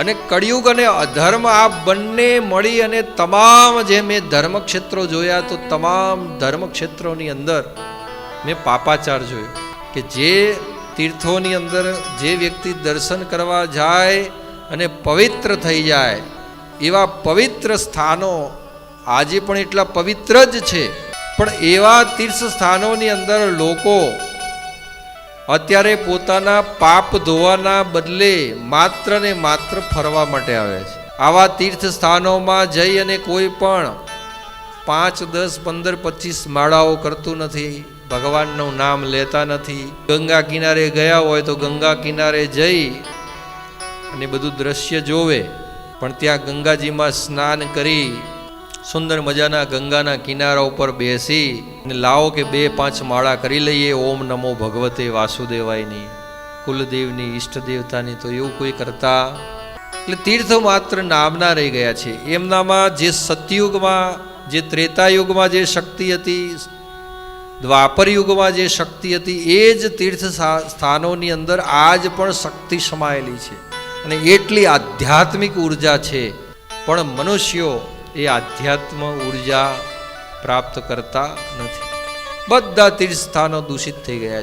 અને કળિયુગ અને અધર્મ આ બંને મળી અને તમામ જે મેં ધર્મ ક્ષેત્રો જોયા, તો તમામ ધર્મ ક્ષેત્રોની અંદર મેં પાપાચાર જોયો કે જે તીર્થોની અંદર જે વ્યક્તિ દર્શન કરવા જાય અને પવિત્ર થઈ જાય, એવા પવિત્ર સ્થાનો આજે પણ એટલા પવિત્ર જ છે. પણ એવા તીર્થ સ્થાનોની અંદર લોકો અત્યારે પોતાના પાપ ધોવાના બદલે માત્ર ને માત્ર ફરવા માટે આવે છે. આવા તીર્થ સ્થાનોમાં જઈ અને કોઈ પણ પાંચ, દસ, પંદર, પચીસ માળાઓ કરતું નથી, ભગવાનનું નામ લેતા નથી. ગંગા કિનારે ગયા હોય તો ગંગા કિનારે જઈ અને બધું દ્રશ્ય જોવે. પણ ત્યાં ગંગાજીમાં સ્નાન કરી સુંદર મજાના ગંગાના કિનારા ઉપર બેસી લાવો કે બે પાંચ માળા કરી લઈએ, ઓમ નમો ભગવતે વાસુદેવાયની. કુલદેવની ઈષ્ટ દેવતાની તો એવું કોઈ કરતા. એટલે તીર્થો માત્ર નામના રહી ગયા છે. એમનામાં જે સતયુગમાં, જે ત્રેતાયુગમાં જે શક્તિ હતી, દ્વાપર યુગમાં જે શક્તિ હતી, એ જ તીર્થ સ્થાનોની અંદર આજ પણ શક્તિ સમાયેલી છે. અને એટલી આધ્યાત્મિક ઊર્જા છે. પણ મનુષ્યો એ આધ્યાત્મ ઊર્જા પ્રાપ્ત કરતા નથી. બધા તીર્થ સ્થાનો દૂષિત થઈ ગયા છે.